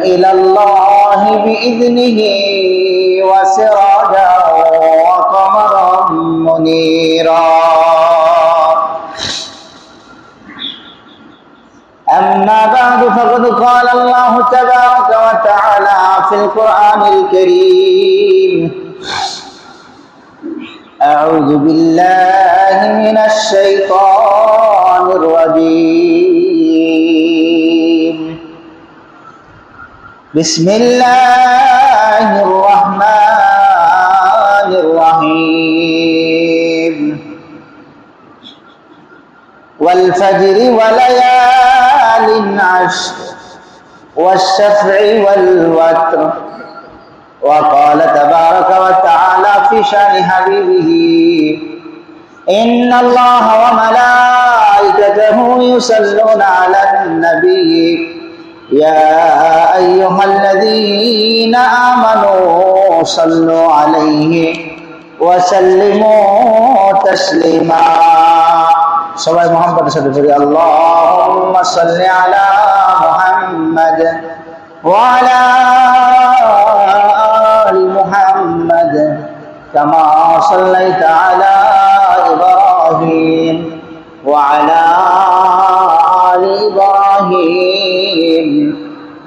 إلى الله بإذنه وسراجا وقمرا منيرا أما بعد فقد قال الله تبارك وتعالى في القرآن الكريم أعوذ بالله من الشيطان الرجيم بسم الله الرحمن الرحيم. والفجر وليال عشر والشفع والوتر. وقال تبارك وتعالى في شأن حبيبه إن الله وملائكته يصلون على النبي. يا أيها الذين آمنوا صلوا عليه وسلموا تسليما সবাই মোহাম্মদের সাথে পড়ি আল্লাহুম্মা সাল্লি আলা মুহাম্মাদ ওয়া আলা আলি মুহাম্মাদ কামা সাল্লাইতা আলা ইব্রাহিম ওয়া আলা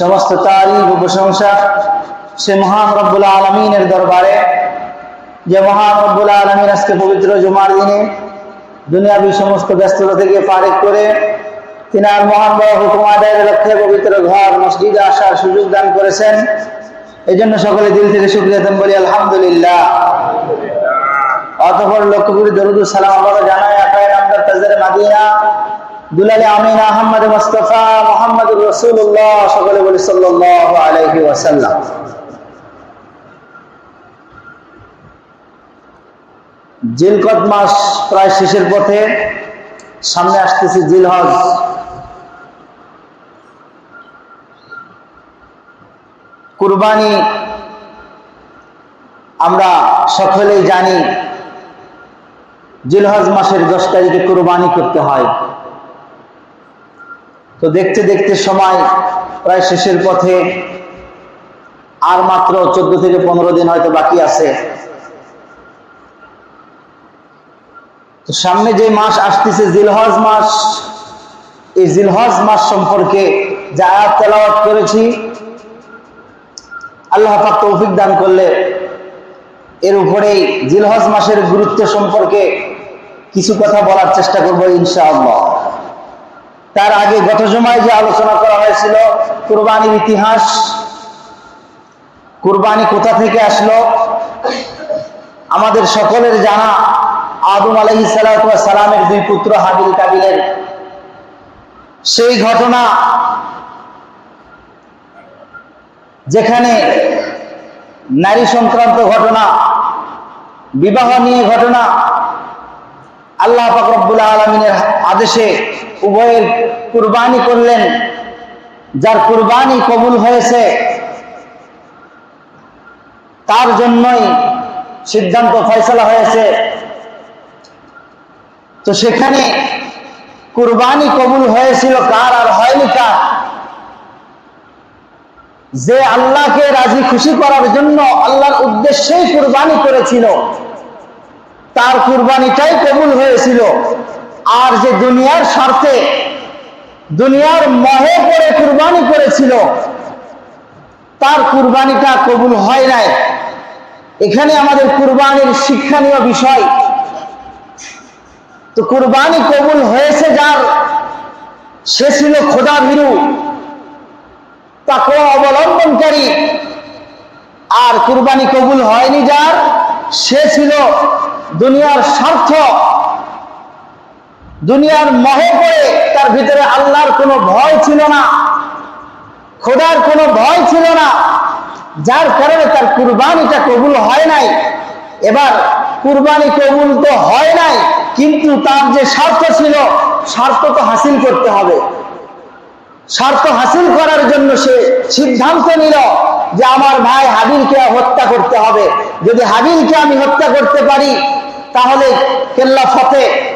সমস্ত তারিফ প্রশংসা সে মহান রব্বুল আলমিনের দরবারে। যে মহান রব্বুল আলমিন আজকে পবিত্র জুমার দিনে দুনিয়াবী সমস্ত ব্যস্ততা থেকে পারেক করে তিনি আর মহান বড় হুকুম আদায়ের লক্ষ্যে পবিত্র ঘর, মসজিদে আসার সুযোগ দান করেছেন। এই জন্য সকলে দিল থেকে শুক্রিয়া বলি আলহামদুলিল্লাহ। অতপর লক্ষ্য করি দরুদ সালাম আমরা জানাই আকায় নামদার তাজের মাদিনা। দুলালে আমিন আহমদ মুস্তফা মোহাম্মদ রসুল্লাহ সকলে বলি সাল্লাহ আলহি ওয়াসাল্লাম। জিলকত মাস প্রায় শেষের পথে সামনে আসতেছে জিলহজ। কুরবানি আমরা সকলেই জানি, জিলহজ মাসের দশ তারিখে কুরবানি করতে হয়। তো দেখতে দেখতে সময় প্রায় শেষের পথে আর মাত্র চোদ্দ থেকে পনেরো দিন হয়তো বাকি আছে। তো সামনে যে মাস আসতেছে, জিলহজ মাস, এই জিলহজ মাস সম্পর্কে যা আয়াত তেলাওয়াত করেছি, আল্লাহ পাক তৌফিক দান করলে এর উপরেই জিলহজ মাসের গুরুত্ব সম্পর্কে কিছু কথা বলার চেষ্টা করব ইনশাআল্লাহ। তার আগে গত জমায় যে আলোচনা করা হয়েছিল, কুরবানির ইতিহাস, কুরবানি কোথা থেকে আসলো, আমাদের সকলের জানা আদম আলহি সালামের দুই পুত্র হাবিল কাবিলের। সেই ঘটনা যেখানে নারী সংক্রান্ত ঘটনা, বিবাহ নিয়ে ঘটনা আল্লাহ ফাকরবুল আলমিনের আদেশে উভয়ের কুরবানি করলেন। যার কুরবানি কবুল হয়েছে, তার জন্যই সিদ্ধান্ত ফয়সলা হয়েছে। তো সেখানে কুরবানি কবুল হয়েছিল কার আর হয়নি কার? যে আল্লাহকে রাজি খুশি করার জন্য আল্লাহর উদ্দেশ্যেই কুরবানি করেছিল তার কুরবানিটাই কবুল হয়েছিল। আর যে দুনিয়ার স্বার্থে, দুনিয়ার মহে পড়ে কুরবানি করেছিল, তার কুরবানিটা কবুল হয় নাই। এখানে আমাদের কুরবানির শিক্ষণীয় বিষয়। তো কুরবানি কবুল হয়েছে যার, সে ছিল খোদা ভীরু তাকে অবলম্বনকারী। আর কুরবানি কবুল হয়নি যার, সে ছিল দুনিয়ার স্বার্থ, দুনিয়ার মহে পড়ে তার ভিতরে আল্লাহর কোনো ভয় ছিল না, খোদার কোনো ভয় ছিল না, যার কারণে তার কুরবানিটা কবুল হয় নাই। এবার কুরবানি কবুল তো হয় নাই, কিন্তু তার যে স্বার্থ ছিল, স্বার্থ তো হাসিল করতে হবে। স্বার্থ হাসিল করার জন্য সে সিদ্ধান্ত নিল যে আমার ভাই হাবিলকে হত্যা করতে হবে। যদি হাবিলকে আমি হত্যা করতে পারি, তাহলে কেল্লা ফতে।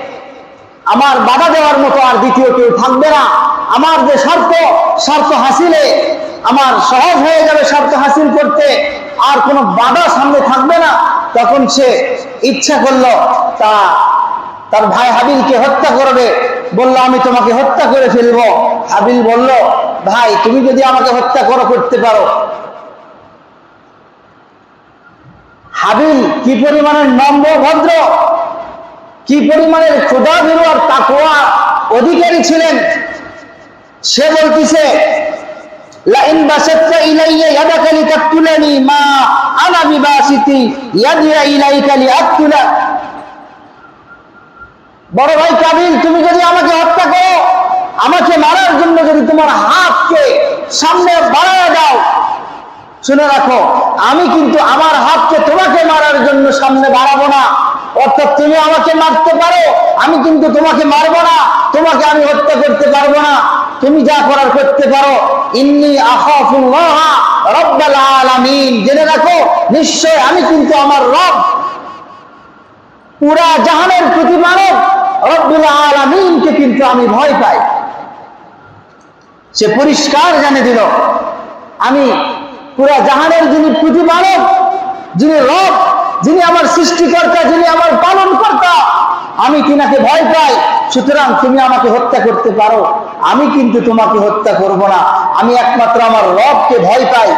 আমার বাধা দেওয়ার মতো আর দ্বিতীয় কেউ থাকবে না। আমার যে স্বার্থ স্বার্থ হাসিলে আমার সহজ হয়ে যাবে স্বার্থ হাসিল করতে। আর কোনো বাধা সামনে থাকবে না। তখন সে ইচ্ছা করল, তা তার ভাই হাবিলকে হত্যা করবে। বলল, আমি তোমাকে হত্যা করে ফেলব। হাবিল বলল, ভাই, তুমি যদি আমাকে হত্যা করো, করতে পারো। হাবিল কি পরিমাণের নম্র ভদ্র, কি পরিমাণের ভীরু আর তাকোয়া অধিকারী ছিলেন? সে বলতিছে বড় ভাই কাবিল, তুমি যদি আমাকে আমাকে মারার জন্য যদি তোমার হাতকে সামনে বাড়ায় শুনে রাখো, আমি কিন্তু আমার হাতকে তোমাকে মারার জন্য সামনে বাড়াবো না। অর্থাৎ তুমি আমাকে মারতে পারো, আমি কিন্তু তোমাকে মারবো না, তোমাকে আমি হত্যা করতে পারব না। তুমি যা করার করতে পারো। ইন্নি জেনে রাখো, নিশ্চয় আমি কিন্তু আমার রব। পুরা জাহানের প্রতি মানব রব্বুল আলামিনকে কিন্তু আমি ভয় পাই। সে পরিষ্কার জানে দিল, আমি পুরা জাহানের যিনি প্রতিপালক যিনি রব যিনি আমার সৃষ্টিকর্তা যিনি আমার পালন কর্তা আমি তিনাকে ভয় পাই সুতরাং তুমি আমাকে হত্যা করতে পারো আমি কিন্তু তোমাকে হত্যা করব না আমি একমাত্র আমার রবকে ভয় পাই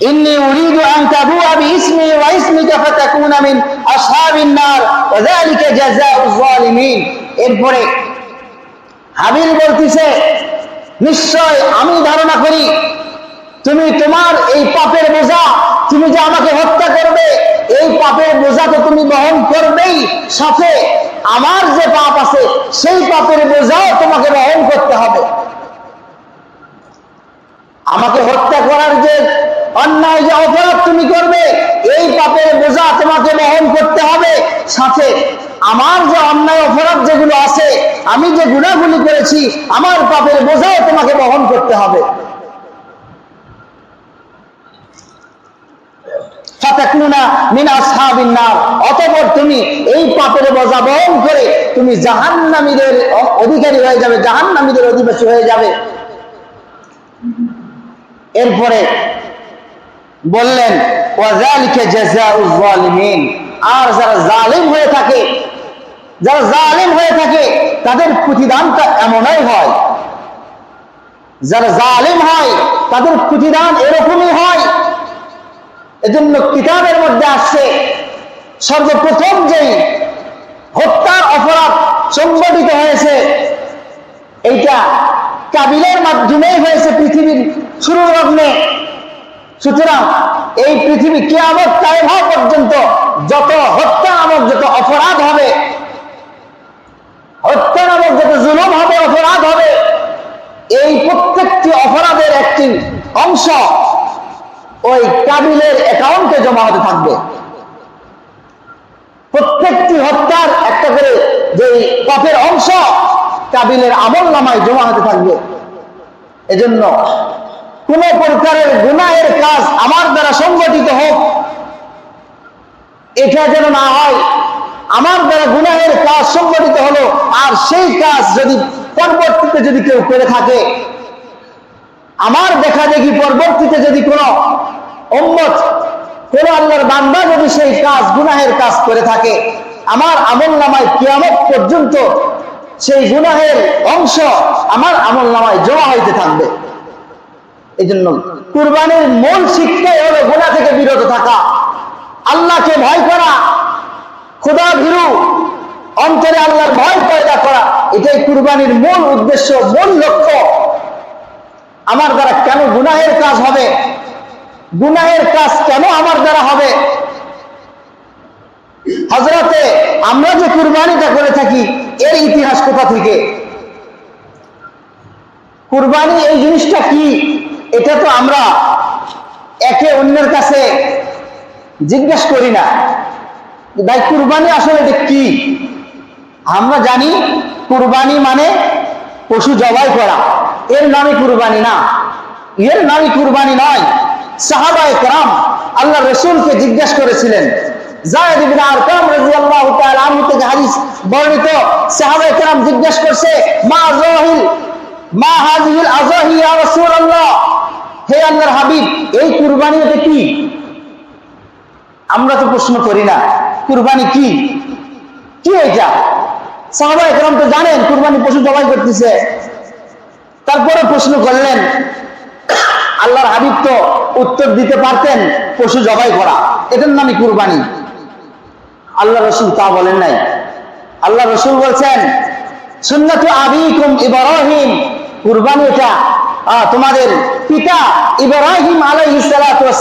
إني أريد أن تبوء باسمي واسمك فتكون من أصحاب النار وذلك جزاء الظالمين এরপরে হাবিল বলতেছে নিশ্চয় আমি ধারণা করি, তুমি তোমার এই পাপের বোঝা, তুমি যে আমাকে হত্যা করবে, এই পাপের বোঝা তো তুমি বহন করবেই সাথে। আমার যে পাপ আছে, সেই পাপের বোঝাও তোমাকে বহন করতে হবে। আমাকে হত্যা করার যে অন্যায়, যে অপরাধ তুমি করবে, এই পাপের বোঝা তোমাকে বহন করতে হবে সাথে। আমার যে অন্যায় অপরাধ যেগুলো আছে, আমি যে গুণাগুলি করেছি, আমার পাপের বোঝাও তোমাকে বহন করতে হবে। তুমি এই পাপের বোঝা বহন করে তুমি জাহান্নামীদের অধিকারী হয়ে যাবে অধিবাসী হয়ে যাবে। এরপরে বললেন আর যারা জালিম হয়ে থাকে যারা জালিম হয়ে থাকে, তাদের প্রতিদানটা এমনই হয়। যারা জালিম হয়, তাদের প্রতিদান এরকমই হয়। এজন্য কিতাবের মধ্যে আসছে, সর্বপ্রথম যেই হত্যার অপরাধ সংগঠিত হয়েছে, এইটা কাবিলের মাধ্যমেই হয়েছে পৃথিবীর শুরু লগ্নে। সুতরাং এই পৃথিবী কেয়ামত কায়েম হওয়া পর্যন্ত যত হত্যা নামক যত অপরাধ হবে হত্যা নামক যত জুলুম হবে, অপরাধ হবে, এই প্রত্যেকটি অপরাধের একটি অংশ ওই কাবিলের অ্যাকাউন্টে জমা হতে থাকবে। প্রত্যেকটি হত্যার একটা করে যে পাপের অংশ কাবিলের আমল নামায় জমা হতে থাকবে। এজন্য কোন প্রকারের গুনাহের কাজ আমার দ্বারা সংগঠিত হোক, এটা যেন না হয় আমার দ্বারা গুনাহের কাজ সংগঠিত হলো, আর সেই কাজ যদি পরবর্তীতে যদি কেউ করে থাকে, আমার দেখা দেখি পরবর্তীতে যদি কোনো উম্মত, কোন আল্লাহর বান্দা যদি সেই কাজ, গুনাহের কাজ করে থাকে, আমার আমল নামায় কিয়ামত পর্যন্ত সেই গুনাহের অংশ আমার আমল নামায় জমা হইতে থাকবে। এই জন্য কুরবানির মূল শিক্ষাই হলো গুণা থেকে বিরত থাকা। আল্লাহকে ভয় করা খোদা ভীরু, অন্তরে আল্লাহর ভয় পয়দা করা, এটাই কুরবানির মূল উদ্দেশ্য, মূল লক্ষ্য। আমার দ্বারা কেন গুনাহের কাজ হবে? গুনাহের কাজ কেন আমার দ্বারা হবে? হজরতে আমরা যে কুরবানিটা করে থাকি, এর ইতিহাস কোথা থেকে? কুরবানি এই জিনিসটা কি? এটা তো আমরা একে অন্যের কাছে জিজ্ঞেস করি না। ভাই, কুরবানি আসলে এটা কি? আমরা জানি কুরবানি মানে পশু জবাই করা। এর নামই কুরবানি না। এর নামই কুরবানি নয়। সাহাবায়ে কেরাম আল্লাহ রসুলকে জিজ্ঞেস করেছিলেন বর্ণিত। সাহাবায়ে কেরাম জিজ্ঞেস করছে, মা জাহিল মা হাজিল আজাহি রাসূলুল্লাহ? হে আল্লাহর হাবিব, এই কুরবানি এটা কি? আমরা তো প্রশ্ন করি না। কুরবানি কি? কি এটা? সাহাবা একরাম তো জানেন, কুরবানি পশু জবাই করতেছে। তারপরে প্রশ্ন করলেন, আল্লাহর হাবিব তো উত্তর দিতে পারতেন পশু জবাই করা। এটার নামই কুরবানি। আল্লাহ রসুল তা বলেন নাই। আল্লাহ রসুল বলছেন, সুন্নাত আবিকুম ইব্রাহিম। কুরবানি এটা তোমাদের পিতা ইব্রাহিম আলাইহিস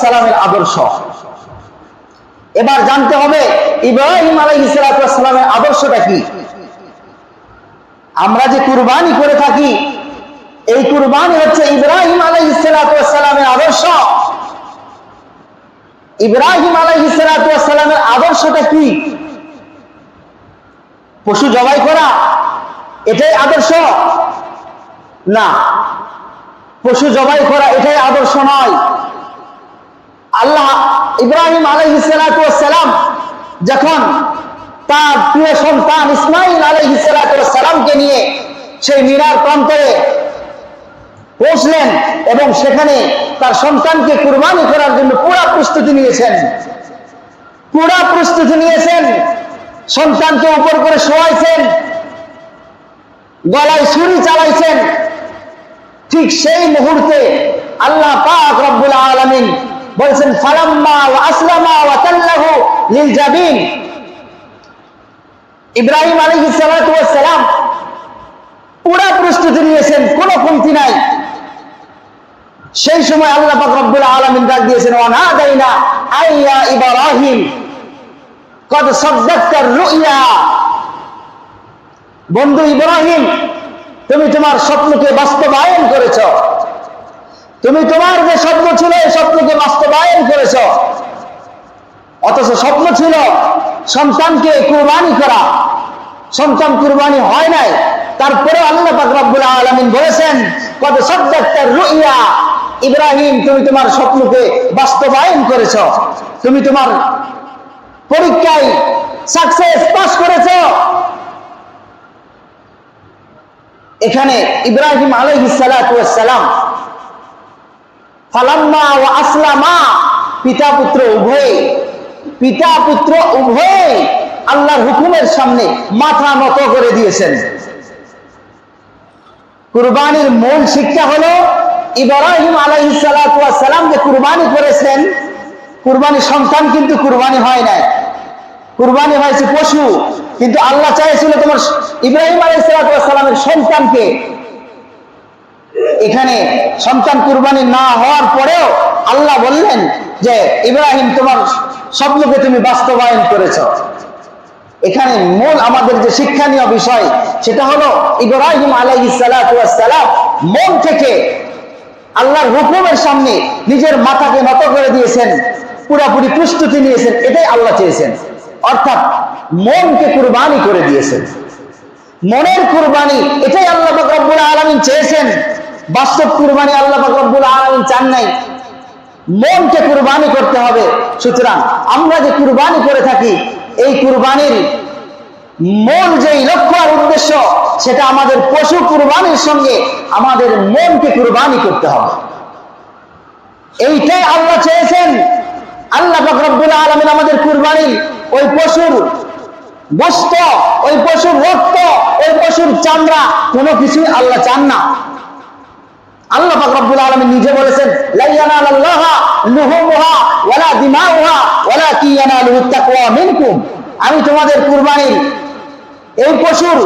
সালামের আদর্শ। এবার জানতে হবে ইব্রাহিম ওয়াস সালামের আদর্শটা কি? আমরা যে কুরবানি করে থাকি, এই কুরবানি হচ্ছে ইব্রাহিম ওয়াস সালামের আদর্শ। ইব্রাহিম ওয়াস সালামের আদর্শটা কি? পশু জবাই করা, এটাই আদর্শ? না। পশু জবাই করা এটাই আদর্শ নয়। আল্লাহ ইব্রাহিম আলহিসাম যখন তার প্রিয় সন্তান ইসমাইল আলহিসামকে নিয়ে সেই মিনার প্রান্তরে পৌঁছলেন এবং সেখানে তার সন্তানকে কুরবানি করার জন্য পুরা প্রস্তুতি নিয়েছেন। পুরা প্রস্তুতি নিয়েছেন। সন্তানকে উপর করে শোয়াইছেন। গলায় ছুরি চালাইছেন। ঠিক সেই মুহূর্তে আল্লাহ পাক রব্বুল আলামিন বলছেন, ফালাম্মা ওয়া আসলামা ওয়া তাল্লাহু লিল জাবিন ইব্রাহিম আলাইহিস সালাতু ওয়াস সালাম পুরা প্রস্তুতি নিয়েছেন, কোনো কমতি নাই। সেই সময় আল্লাহ পাক রব্বুল আলামিন ডাক দিয়েছেন, ওয়া নাদাইনা আইয়া ইব্রাহিম, কদ সাদ্দাক্তা রুইয়া। বন্ধু ইব্রাহিম, তুমি তোমার স্বপ্নকে বাস্তবায়ন করেছ। তুমি তোমার যে স্বপ্ন ছিল, এই স্বপ্নকে বাস্তবায়ন করেছ। অথচ স্বপ্ন ছিল সন্তানকে কুরবানি করা। সন্তান কুরবানি হয় নাই। তারপরে আল্লাহ পাক রব্বুল আলামিন বলেছেন কত সদ্দাক্তার রুইয়া। ইব্রাহিম, তুমি তোমার স্বপ্নকে বাস্তবায়ন করেছ। তুমি তোমার পরীক্ষায় সাকসেস পাস করেছ। এখানে ইব্রাহিম আলহিসালাম ফালাম্মা ও আসলামা। পিতা পুত্র উভয়ে। পিতা পুত্র উভয়ে আল্লাহর হুকুমের সামনে মাথা নত করে দিয়েছেন। কুরবানির মূল শিক্ষা হলো, ইব্রাহিম আলাইহিসালাম যে কুরবানি করেছেন। কুরবানি সন্তান কিন্তু কুরবানি হয় নাই। কুরবানি হয়েছে পশু, কিন্তু আল্লাহ চাইছিল তোমার ইব্রাহিম আলাইসালামের সন্তানকে এখানে সন্তান কুরবানি না হওয়ার পরেও আল্লাহ বললেন যে, ইব্রাহিম, তোমার স্বপ্নকে তুমি বাস্তবায়ন করেছ। এখানে মূল আমাদের যে শিক্ষণীয় বিষয়, সেটা হলো ইব্রাহিম আলাইসালাম মন থেকে আল্লাহর হুকুমের সামনে নিজের মাথাকে নত করে দিয়েছেন, পুরাপুরি প্রস্তুতি নিয়েছেন, এটাই আল্লাহ চেয়েছেন। অর্থাৎ মনকে কুরবানি করে দিয়েছেন। মনের কুরবানি, এটাই আল্লাহ আলামিন চেয়েছেন। বাস্তব কুরবানি আল্লাহ রব্বুল আলামিন চান নাই। মনকে কুরবানি করতে হবে। সুতরাং আমরা যে কুরবানি করে থাকি, এই কুরবানির মূল যেই লক্ষ্য আর উদ্দেশ্য, সেটা আমাদের পশু কুরবানির সঙ্গে আমাদের মনকে কুরবানি করতে হবে। এইটাই আল্লাহ চেয়েছেন। আল্লাহ পাক রব্বুল আলামিন আমাদের কুরবানি ওই পশুর গোস্ত ওই পশুর রক্ত, ওই পশুর চামড়া, কোনো কিছুই আল্লাহ চান না। আল্লাহ আলামিন নিজে বলেছেন মিনকুম। আমি তোমাদের কুরবানির এই পশুর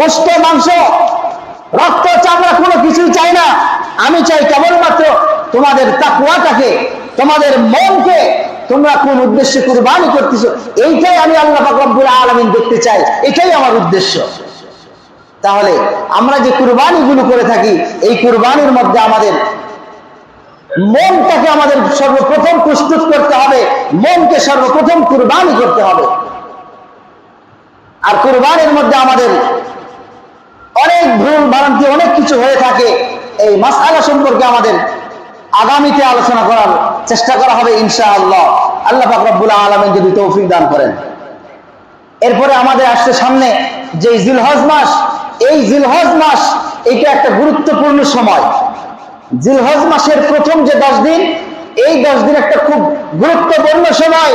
গোস্ত মাংস, রক্ত, চামড়া কোনো কিছুই চাই না। আমি চাই কেবলমাত্র তোমাদের তাকুয়াটাকে তোমাদের মনকে তোমরা কোন উদ্দেশ্যে কুরবানি করতেছো, এইটাই আমি আল্লাহ রব্বুল আলামিন দেখতে চাই। এটাই আমার উদ্দেশ্য। তাহলে আমরা যে কুরবানিগুলো করে থাকি, এই কুরবানির মধ্যে আমাদের মনটাকে আমাদের সর্বপ্রথম প্রস্তুত করতে হবে, মনকে সর্বপ্রথম কুরবানি করতে হবে। আর কুরবানির মধ্যে আমাদের অনেক ভুল ভ্রান্তি, অনেক কিছু হয়ে থাকে। এই মাসালা সম্পর্কে আমাদের আগামীতে আলোচনা করার চেষ্টা করা হবে ইনশা আল্লাহ আল্লাহ ফাকরাবুল আলমেন যদি তৌফিক দান করেন। এরপরে আমাদের আসছে সামনে যে জিলহজ মাস এই জিলহজ মাস, এটা একটা গুরুত্বপূর্ণ সময়। জিলহজ মাসের প্রথম যে দশ দিন, এই দশ দিন একটা খুব গুরুত্বপূর্ণ সময়।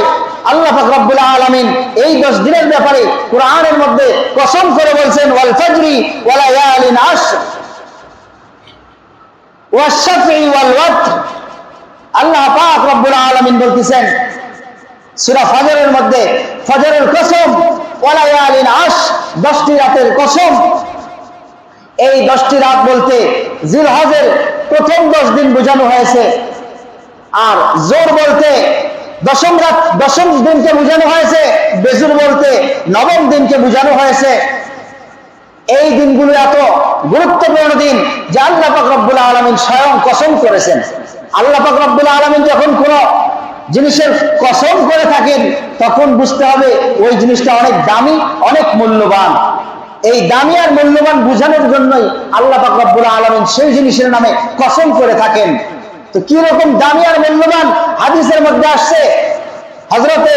আল্লাহ ফাকরাবুল আলমিন এই দশ দিনের ব্যাপারে কোরআনের মধ্যে কসম করে বলছেন, ওয়াল ফজরি ওয়ালা ইয়ালিন আশ ওয়াশাফি ওয়াল ওয়াতর। আল্লাহ পাক রব্বুল আলামিন বলতেছেন, সূরা ফজরের মধ্যে ফজরের কসম ওয়ালা ইয়ালিন আশ 10টি রাতের কসম এই 10টি রাত বলতে জিলহজের প্রথম 10 দিন বোঝানো হয়েছে। আর জোর বলতে দশম রাত, দশম দিনকে বোঝানো হয়েছে, বেজুর বলতে নবম দিনকে বোঝানো হয়েছে। এই দিনগুলো এত গুরুত্বপূর্ণ দিন যে আল্লাহ পাক রব্বুল আলমিন স্বয়ং কসম করেছেন। আল্লাহ পাক রব্বুল আলমিন যখন কোন জিনিসের কসম করে থাকেন, তখন বুঝতে হবে ওই জিনিসটা অনেক দামি, অনেক মূল্যবান। এই দামি আর মূল্যবান বুঝানোর জন্যই আল্লাহ পাক রব্বুল আলমিন সেই জিনিসের নামে কসম করে থাকেন তো কি রকম দামি আর মূল্যবান হাদিসের মধ্যে আসছে হজরতে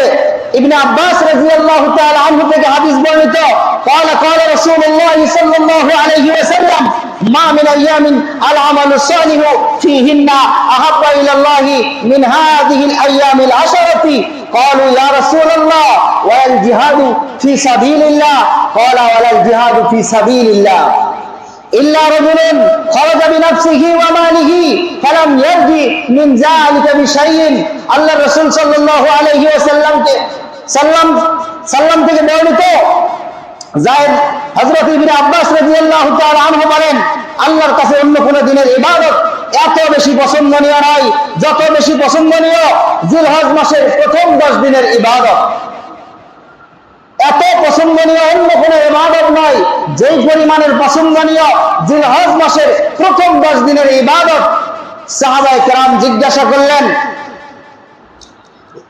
ইবনে আব্বাস রাদিয়াল্লাহু তাআলা আনহু থেকে হাদিস বর্ণিত قال قال رسول الله صلى الله عليه وسلم ما من ايام العمل الصالح فيهن احب الى الله من هذه الايام العشره قالوا يا رسول الله ولا الجهاد في سبيل الله قال ولا الجهاد في سبيل الله إلا رجل خرج بنفسه وماله فلم يرجع من ذلك بشيء আল্লাহ রসুল সাল্লাল্লাহু আলাইহি ওয়াসাল্লামকে সাল্লাম সাল্লাম থেকে বর্ণিত জায়েদ হযরত ইবনে আব্বাস রাদিয়াল্লাহু তাআলা আনহু বলেন আল্লাহর কাছে অন্য কোন দিনের ইবাদত এত বেশি পছন্দনীয় নয় যত বেশি পছন্দনীয় জিলহজ মাসের প্রথম 10 দিনের ইবাদত এত পছন্দনীয় অন্য কোন ইবাদত নয় যেই পরিমাণের পছন্দনীয় জিলহজ মাসের প্রথম দশ দিনের ইবাদত সাহাবায়ে কেরাম জিজ্ঞাসা করলেন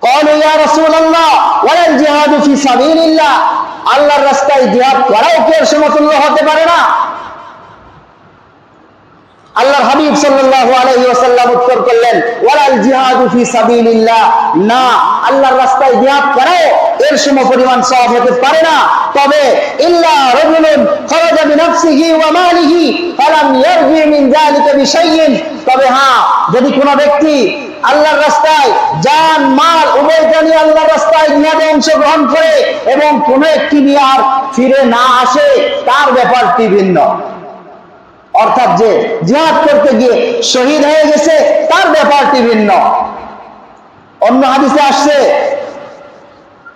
قالوا يا رسول الله ولا الجهاد في سبيل الله আল্লাহর রাস্তায় জিহাদ করাও কি এর সমতুল্য হতে পারে না আল্লাহর হাবিব সাল্লাল্লাহু আলাইহি ওয়াসাল্লাম উত্তর করলেন, ওয়ালাল জিহাদু ফি সাবিলিল্লাহ। না, আল্লাহর রাস্তায় জিহাদ করাও এর সম পরিমাণ সওয়াব হতে পারে না। তবে, ইল্লা রাজুলুন খারাজা বিনাফসিহি ওয়া মালিহি ফালাম ইয়ারজি মিন যালিকা বিশাইইন। তবে হ্যাঁ যদি কোনো ব্যক্তি আল্লাহর রাস্তায় জান, মাল উভয়টা নিয়ে আল্লাহর রাস্তায় জিহাদে অংশগ্রহণ করে এবং কোন একটি নিয়ে আর ফিরে না আসে, তার ব্যাপারটি ভিন্ন। অর্থাৎ যে জিহাদ করতে গিয়ে শহীদ হয়ে গেছে তার ব্যাপারটি ভিন্ন। অন্য হাদিসে আসছে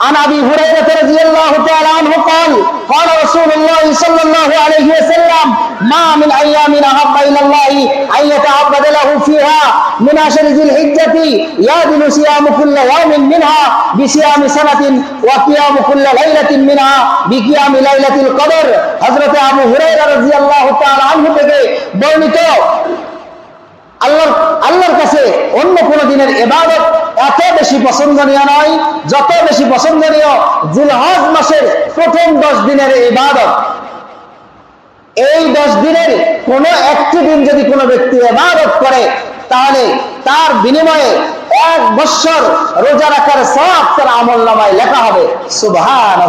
عن ابي هريره رضي الله تعالى عنه قال قال رسول الله صلى الله عليه وسلم ما من ايام احب الى الله ان يتعبد له فيها من عشر ذي الحجه يعدل صيام كل يوم منها بصيام سنه وقيام كل ليله منها بقيام ليله القدر حضرت ابو هريره رضي الله تعالى عنه থেকে বর্ণিত আল্লাহর আল্লাহর কাছে অন্য কোন দিনের ইবাদত এত বেশি পছন্দনীয় নয়, যত বেশি পছন্দনীয় জিলহজ মাসের প্রথম দশ দিনের ইবাদত। এই দশ দিনের কোন একটি দিন যদি কোনো ব্যক্তি এবাদত করে, তাহলে তার বিনিময়ে এক বৎসর রোজা রাখার সব তার আমল নামায় লেখা হবে সুবহান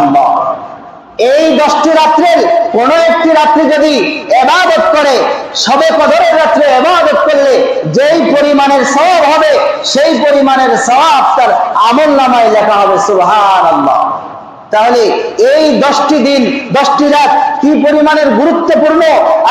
এই দশটি রাত্রের কোন একটি রাত্রি যদি এবাদত করে, সবে কদরের রাত্রে এবাদত করলে যেই পরিমাণের সব হবে, সেই পরিমাণের সব তার আমল নামায় লেখা হবে সুবহান তাহলে এই দশটি দিন, দশটি রাত কি পরিমাণের গুরুত্বপূর্ণ?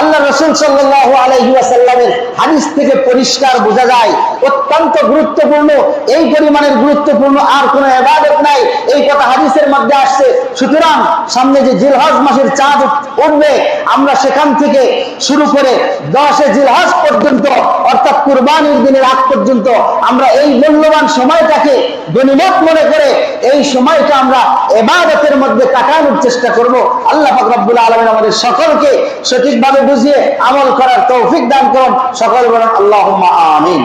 আল্লাহ রসুল সাল্লাহ আলহিউসাল্লামের হাদিস থেকে পরিষ্কার বোঝা যায়। অত্যন্ত গুরুত্বপূর্ণ। এই পরিমাণের গুরুত্বপূর্ণ আর কোনো এবাদত নাই। এই কথা হাদিসের মধ্যে আসছে। সুতরাং সামনে যে জিলহজ মাসের চাঁদ উঠবে, আমরা সেখান থেকে শুরু করে দশে জিলহজ পর্যন্ত, অর্থাৎ কুরবানির দিনের আগ পর্যন্ত আমরা এই মূল্যবান সময়টাকে গণিমত মনে করে এই সময়টা আমরা এবাদতের মধ্যে কাটানোর চেষ্টা করব। আল্লাহ ফাকরাবুল আলমিন আমাদের সকলকে সঠিকভাবে বুঝিয়ে আমল করার তৌফিক দান করুন। সকল বলেন আল্লাহ আমিন।